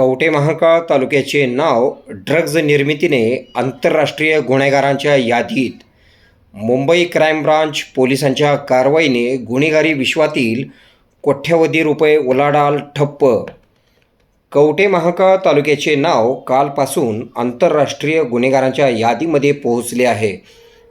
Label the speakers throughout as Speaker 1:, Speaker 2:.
Speaker 1: कवटे महांकाळ तालुक्याचे नाव ड्रग्ज निर्मितीने आंतरराष्ट्रीय गुन्हेगारांच्या यादीत. मुंबई क्राईम ब्रांच पोलिसांच्या कारवाईने गुन्हेगारी विश्वातील कोट्यवधी रुपये उलाढाल ठप्प. कवटे महाकाळ तालुक्याचे नाव कालपासून आंतरराष्ट्रीय गुन्हेगारांच्या यादीमध्ये पोहोचले आहे.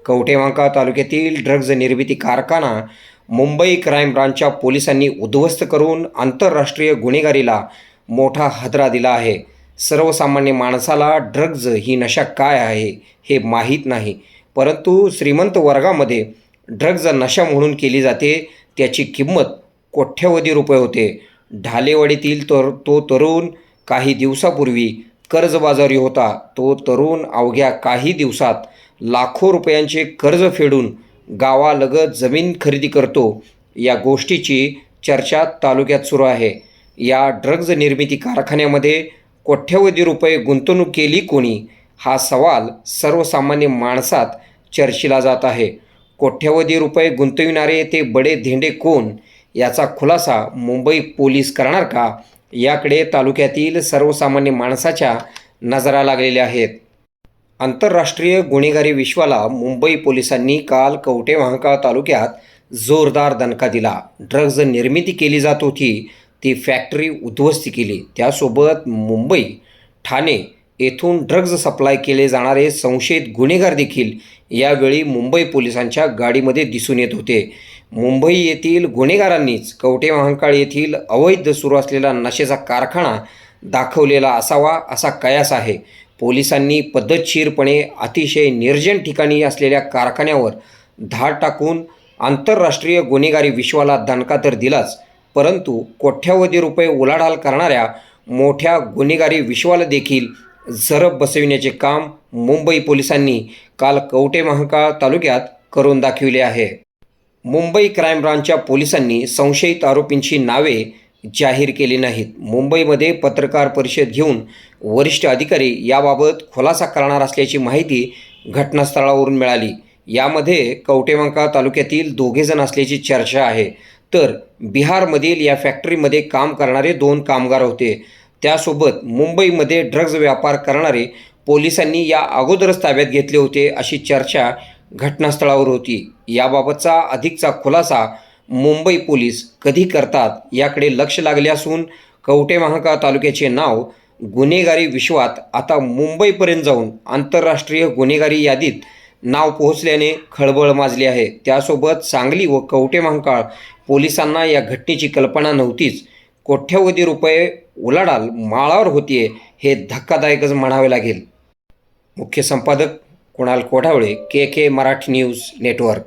Speaker 1: कवटे महाकाळ तालुक्यातील ड्रग्ज निर्मिती कारखाना मुंबई क्राईम ब्रांचच्या पोलिसांनी उद्ध्वस्त करून आंतरराष्ट्रीय गुन्हेगारीला मोठा हादरा दिला आहे. सर्वसामान्य माणसाला ड्रग्ज ही नशा काय आहे हे माहीत नाही. परंतु श्रीमंत वर्गामध्ये ड्रग्ज नशा म्हणून केली जाते त्याची किंमत कोट्यवधी रुपये होते? ढालेवाडीतील तर तो तरुण काही दिवसापूर्वी कर्जबाजारी होता. तो तरुण अवघ्या काही दिवसात लाखो रुपयांचे कर्ज फेडून गावालगत जमीन खरेदी करतो. या गोष्टीची चर्चा तालुक्यात सुरू आहे. या ड्रग्ज निर्मिती कारखान्यामध्ये कोट्यवधी रुपये गुंतवणूक केली कोणी? हा सवाल सर्वसामान्य माणसात चर्चिला जात आहे. कोट्यवधी रुपये गुंतविणारे ते बडे धेंडे कोण? याचा खुलासा मुंबई पोलीस करणार का? याकडे तालुक्यातील सर्वसामान्य माणसाच्या नजरा लागलेल्या आहेत. आंतरराष्ट्रीय गुन्हेगारी विश्वाला मुंबई पोलिसांनी काल कवठे तालुक्यात जोरदार दणका दिला. ड्रग्ज निर्मिती केली जात होती. ती फॅक्टरी उद्ध्वस्त केली. त्यासोबत मुंबई ठाणे येथून ड्रग्ज सप्लाय केले जाणारे संशयित गुन्हेगार देखील यावेळी मुंबई पोलिसांच्या गाडीमध्ये दिसून येत होते. मुंबई येथील गुन्हेगारांनीच कवटे महांकाळ येथील अवैध सुरू असलेला नशेचा कारखाना दाखवलेला असावा असा कयास आहे. पोलिसांनी पद्धतशीरपणे अतिशय निर्जन ठिकाणी असलेल्या कारखान्यावर धाड टाकून आंतरराष्ट्रीय गुन्हेगारी विश्वाला दणका तर दिलाच परंतु कोट्यावधी रुपये उलाढाल करणाऱ्या मोठ्या गुन्हेगारी विश्वाला देखील झरप बसविण्याचे काम मुंबई पोलिसांनी काल कवटे महाकाळ तालुक्यात करून दाखविले आहे. मुंबई क्राईम ब्रांचच्या पोलिसांनी संशयित आरोपींची नावे जाहीर केली नाहीत. मुंबईमध्ये पत्रकार परिषद घेऊन वरिष्ठ अधिकारी याबाबत खुलासा करणार असल्याची माहिती घटनास्थळावरून मिळाली. यामध्ये कवटेमंका तालुक्यातील दोघेजण असल्याची चर्चा आहे. तर बिहारमधील या फॅक्टरीमध्ये काम करणारे दोन कामगार होते. त्यासोबत मुंबईमध्ये ड्रग्ज व्यापार करणारे पोलिसांनी या अगोदरच ताब्यात घेतले होते अशी चर्चा घटनास्थळावर होती. याबाबतचा अधिकचा खुलासा मुंबई पोलीस कधी करतात याकडे लक्ष लागले असून कवटे महांकाळ तालुक्याचे नाव गुन्हेगारी विश्वात आता मुंबईपर्यंत जाऊन आंतरराष्ट्रीय गुन्हेगारी यादीत नाव पोहोचल्याने खळबळ माजली आहे. त्यासोबत सांगली व कवटे महांकाळ पोलिसांना या घटनेची कल्पना नव्हतीच. कोट्यवधी रुपये उलाढाल माळावर होतीये हे धक्कादायकच म्हणावे लागेल. मुख्य संपादक Kunal Kothawale K K Marathi news network.